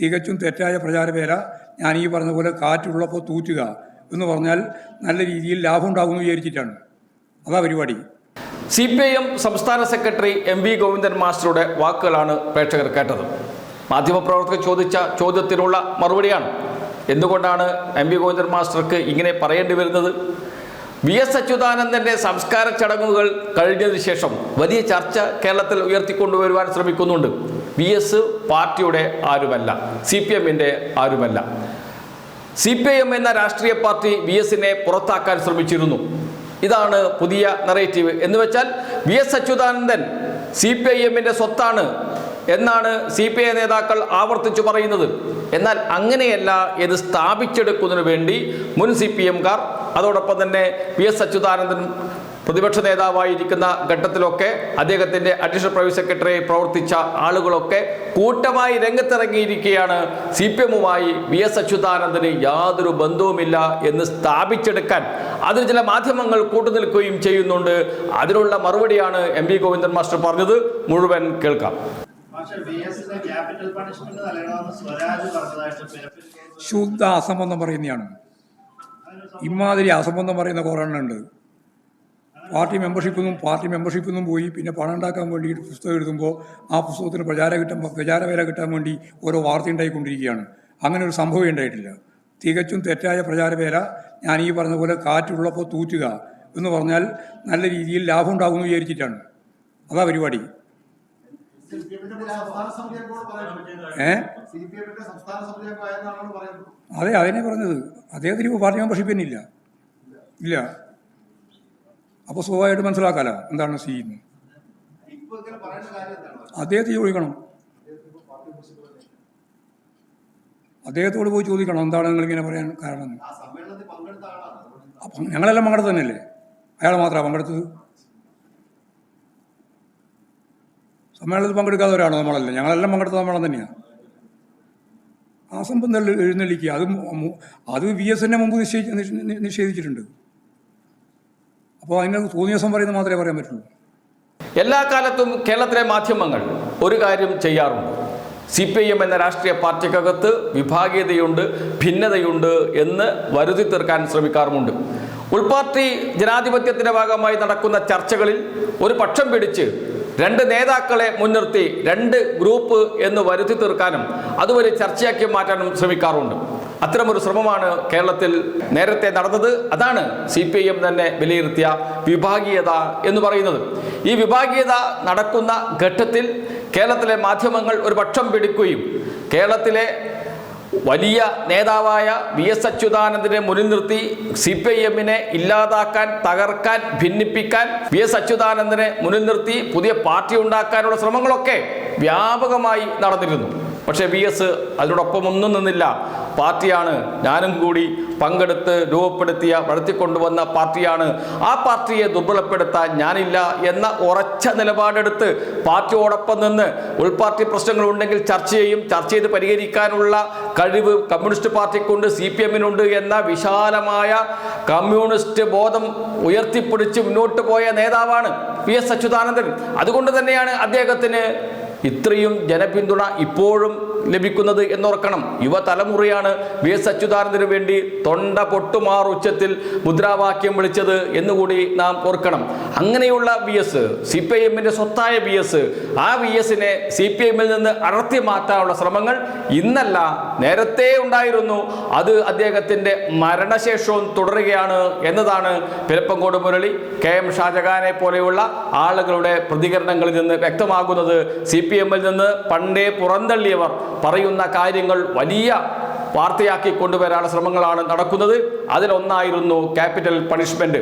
തികച്ചും തെറ്റായ പ്രചാരവേല ഞാൻ ഈ പറഞ്ഞ പോലെ കാറ്റുള്ളപ്പോൾ തൂറ്റുക എന്ന് പറഞ്ഞാൽ നല്ല രീതിയിൽ ലാഭം ഉണ്ടാകുമെന്ന് വിചാരിച്ചിട്ടാണ്. അതാ പരിപാടി. സി പി ഐ എം സംസ്ഥാന സെക്രട്ടറി എം വി ഗോവിന്ദൻ മാസ്റ്ററുടെ വാക്കുകളാണ് പ്രേക്ഷകർ കേട്ടത്. മാധ്യമപ്രവർത്തകർ ചോദിച്ച ചോദ്യത്തിനുള്ള മറുപടിയാണ്. എന്തുകൊണ്ടാണ് എം വി ഗോവിന്ദൻ മാസ്റ്റർക്ക് ഇങ്ങനെ പറയേണ്ടി വരുന്നത്? വി എസ് അച്യുതാനന്ദന്റെ സംസ്കാര ചടങ്ങുകൾ കഴിഞ്ഞതിന് ശേഷം വലിയ ചർച്ച കേരളത്തിൽ ഉയർത്തിക്കൊണ്ടുവരുവാൻ ശ്രമിക്കുന്നുണ്ട്. വി എസ് പാർട്ടിയുടെ ആരുമല്ല സി പി എമ്മിന്റെ ആരുമല്ല. സി പി ഐ എം എന്ന രാഷ്ട്രീയ പാർട്ടി വി എസിനെ പുറത്താക്കാൻ ശ്രമിച്ചിരുന്നു. ഇതാണ് പുതിയ നറേറ്റീവ് എന്ന് വെച്ചാൽ V S Achuthanandan C P I എമ്മിന്റെ സ്വത്താണ് എന്നാണ് സി പി ഐ നേതാക്കൾ ആവർത്തിച്ചു പറയുന്നത്. എന്നാൽ അങ്ങനെയല്ല ഇത് സ്ഥാപിച്ചെടുക്കുന്നതിന് വേണ്ടി മുൻ സി പി എംകാർ അതോടൊപ്പം തന്നെ വി എസ് അച്യുതാനന്ദൻ പ്രതിപക്ഷ നേതാവായിരിക്കുന്ന ഘട്ടത്തിലൊക്കെ അദ്ദേഹത്തിന്റെ അഡീഷണൽ പ്രൈവറ്റ് സെക്രട്ടറി പ്രവർത്തിച്ച ആളുകളൊക്കെ കൂട്ടമായി രംഗത്തിറങ്ങിയിരിക്കുകയാണ്. സി പി എമ്മുമായി വി എസ് അച്യുതാനന്ദന് യാതൊരു ബന്ധവുമില്ല എന്ന് സ്ഥാപിച്ചെടുക്കാൻ അതിന് ചില മാധ്യമങ്ങൾ കൂട്ടുനിൽക്കുകയും ചെയ്യുന്നുണ്ട്. അതിനുള്ള മറുപടിയാണ് എം വി ഗോവിന്ദൻ മാസ്റ്റർ പറഞ്ഞത്. മുഴുവൻ കേൾക്കാം. പക്ഷേ ബി ക്യാപിറ്റൽ പണിഷ്മെന്റ് നൽകണമെന്ന് സ്വരാജ് പറഞ്ഞതായിട്ട് ശുദ്ധ അസംബന്ധം പറയുന്നതാണ് ഇമാതിരി അസംബന്ധം പറയുന്ന കുറേ എണ്ണം ഉണ്ട് പാർട്ടി മെമ്പർഷിപ്പിൽ നിന്നും പാർട്ടി മെമ്പർഷിപ്പിൽ നിന്നും പോയി. പിന്നെ പണം ഉണ്ടാക്കാൻ വേണ്ടിയിട്ട് പുസ്തകം എഴുതുമ്പോൾ ആ പുസ്തകത്തിന് പ്രചാര കിട്ടാൻ പ്രചാരവേല കിട്ടാൻ വേണ്ടി ഓരോ വാർത്ത ഉണ്ടായിക്കൊണ്ടിരിക്കുകയാണ്. അങ്ങനെ ഒരു സംഭവം ഉണ്ടായിട്ടില്ല. തികച്ചും തെറ്റായ പ്രചാരവേല ഞാൻ ഈ പറഞ്ഞ പോലെ കാറ്റുള്ളപ്പോൾ തൂറ്റുക എന്ന് പറഞ്ഞാൽ നല്ല രീതിയിൽ ലാഭം ഉണ്ടാകുമെന്ന് വിചാരിച്ചിട്ടാണ്. അതാ പരിപാടി. ഏ? അതെ അതിനെ പറഞ്ഞത്. അദ്ദേഹത്തിന് ഇപ്പോൾ പാർട്ടി മെമ്പർഷിപ്പ് തന്നെ ഇല്ല ഇല്ല. അപ്പോൾ സ്വാഭാവികമായിട്ട് മനസ്സിലാക്കാലോ? എന്താണ് ചെയ്യുന്നത് എന്ന് അദ്ദേഹത്തെ ചോദിക്കണം. അദ്ദേഹത്തോട് പോയി ചോദിക്കണം എന്താണ് നിങ്ങളിങ്ങനെ പറയാൻ കാരണം? അപ്പം ഞങ്ങളെല്ലാം പങ്കെടുത്ത് തന്നെയല്ലേ? അയാൾ മാത്രമാണ് പങ്കെടുത്തത്? സമ്മേളനത്തിൽ പങ്കെടുക്കാത്തവരാണോ നമ്മളല്ലേ? ഞങ്ങളെല്ലാം പങ്കെടുത്ത സമ്മേളനം തന്നെയാണ് ആ സംബന്ധം എഴു- എഴുന്നള്ളിക്കുക. അത് അത് വി എസ് എന്നെ മുമ്പ് നിഷേധിച്ചിട്ടുണ്ട്. അപ്പോൾ അതിന് തോന്നിയ ദിവസം പറയുന്നത് മാത്രമേ പറയാൻ പറ്റുള്ളൂ. എല്ലാ കാലത്തും കേരളത്തിലെ മാധ്യമങ്ങൾ ഒരു കാര്യം ചെയ്യാറുണ്ട്. സി പി ഐ എം എന്ന രാഷ്ട്രീയ പാർട്ടിക്കകത്ത് വിഭാഗീയതയുണ്ട് ഭിന്നതയുണ്ട് എന്ന് വരുതി തീർക്കാൻ ശ്രമിക്കാറുമുണ്ട്. ഉൾപാർട്ടി ജനാധിപത്യത്തിന്റെ ഭാഗമായി നടക്കുന്ന ചർച്ചകളിൽ ഒരു പക്ഷം പിടിച്ച് രണ്ട് നേതാക്കളെ മുൻനിർത്തി രണ്ട് ഗ്രൂപ്പ് എന്ന് വരുത്തി തീർക്കാനും അതുവരെ ചർച്ചയാക്കി മാറ്റാനും ശ്രമിക്കാറുണ്ട്. അത്തരമൊരു ശ്രമമാണ് കേരളത്തിൽ നേരത്തെ നടന്നത്. അതാണ് സി പി ഐ എം തന്നെ വിലയിരുത്തിയ വിഭാഗീയത എന്ന് പറയുന്നത്. ഈ വിഭാഗീയത നടക്കുന്ന ഘട്ടത്തിൽ കേരളത്തിലെ മാധ്യമങ്ങൾ ഒരു പക്ഷം പിടിക്കുകയും കേരളത്തിലെ വലിയ നേതാവായ വി എസ് അച്യുതാനന്ദനെ മുന്നിൽ നിർത്തി സി പി ഐ എമ്മിനെ ഇല്ലാതാക്കാൻ തകർക്കാൻ ഭിന്നിപ്പിക്കാൻ വി എസ് അച്യുതാനന്ദനെ മുന്നിൽ നിർത്തി പുതിയ പാർട്ടി ഉണ്ടാക്കാനുള്ള ശ്രമങ്ങളൊക്കെ വ്യാപകമായി നടന്നിരുന്നു. പക്ഷേ വി എസ് അതിനോടൊപ്പം ഒന്നും നിന്നില്ല. പാർട്ടിയാണ് ഞാനും കൂടി പങ്കെടുത്ത് രൂപപ്പെടുത്തിയ വളർത്തിക്കൊണ്ടുവന്ന പാർട്ടിയാണ്. ആ പാർട്ടിയെ ദുർബലപ്പെടുത്താൻ ഞാനില്ല എന്ന ഉറച്ച നിലപാടെടുത്ത് പാർട്ടിയോടൊപ്പം നിന്ന് ഉൾപാർട്ടി പ്രശ്നങ്ങൾ ഉണ്ടെങ്കിൽ ചർച്ച ചെയ്യും. ചർച്ച ചെയ്ത് പരിഹരിക്കാനുള്ള കഴിവ് കമ്മ്യൂണിസ്റ്റ് പാർട്ടിക്കുണ്ട് സി പി എമ്മിനുണ്ട് എന്ന വിശാലമായ കമ്മ്യൂണിസ്റ്റ് ബോധം ഉയർത്തിപ്പിടിച്ച് മുന്നോട്ട് പോയ നേതാവാണ് പി എസ് അച്യുതാനന്ദൻ. അതുകൊണ്ട് തന്നെയാണ് അദ്ദേഹത്തിന് ഇത്രയും ജനപിന്തുണ ഇപ്പോഴും ലഭിക്കുന്നത് എന്നോർക്കണം. യുവതലമുറയാണ് വി. എസ്. അച്യുതാനന്ദന് വേണ്ടി തൊണ്ട പൊട്ടുമാർ ഉച്ചത്തിൽ മുദ്രാവാക്യം വിളിച്ചത് എന്നുകൂടി നാം ഓർക്കണം. അങ്ങനെയുള്ള V. S. C P I സ്വത്തായ V. S. ആ വി. എസിനെ സി പി എമ്മിൽ നിന്ന് അടർത്തി മാറ്റാനുള്ള ശ്രമങ്ങൾ ഇന്നല്ല നേരത്തെ ഉണ്ടായിരുന്നു. അത് അദ്ദേഹത്തിന്റെ മരണശേഷവും തുടരുകയാണ് എന്നതാണ് പിരപ്പങ്കോട് മുരളി കെ. എം. ഷാജഹാനെ പോലെയുള്ള ആളുകളുടെ പ്രതികരണങ്ങളിൽ നിന്ന് വ്യക്തമാകുന്നത്. സി പി എമ്മിൽ നിന്ന് പണ്ടേ പുറന്തള്ളിയവർ പറയുന്ന കാര്യങ്ങൾ വലിയ വാർത്തയാക്കി കൊണ്ടുവരാനുള്ള ശ്രമങ്ങളാണ് നടക്കുന്നത്. അതിലൊന്നായിരുന്നു ക്യാപിറ്റൽ പണിഷ്മെന്റ്.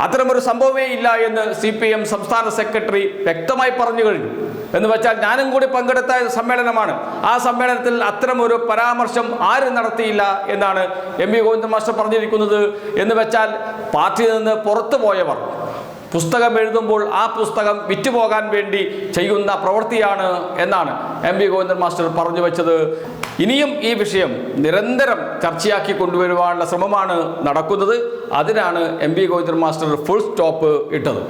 അത്തരമൊരു സംഭവമേ ഇല്ല എന്ന് സി പി എം സംസ്ഥാന സെക്രട്ടറി വ്യക്തമായി പറഞ്ഞു കഴിഞ്ഞു. എന്ന് വെച്ചാൽ ഞാനും കൂടി പങ്കെടുത്ത സമ്മേളനമാണ്. ആ സമ്മേളനത്തിൽ അത്തരമൊരു പരാമർശം ആരും നടത്തിയില്ല എന്നാണ് എം വി ഗോവിന്ദൻ മാസ്റ്റർ പറഞ്ഞിരിക്കുന്നത്. എന്ന് വെച്ചാൽ പാർട്ടിയിൽ നിന്ന് പുറത്തു പോയവർ പുസ്തകം എഴുതുമ്പോൾ ആ പുസ്തകം വിറ്റുപോകാൻ വേണ്ടി ചെയ്യുന്ന പ്രവൃത്തിയാണ് എന്നാണ് എം വി ഗോവിന്ദൻ മാസ്റ്റർ പറഞ്ഞു വെച്ചത്. ഇനിയും ഈ വിഷയം നിരന്തരം ചർച്ചയാക്കി കൊണ്ടുവരുവാനുള്ള ശ്രമമാണ് നടക്കുന്നത്. അതിനാണ് M V Govindan master full stop ഇട്ടത്.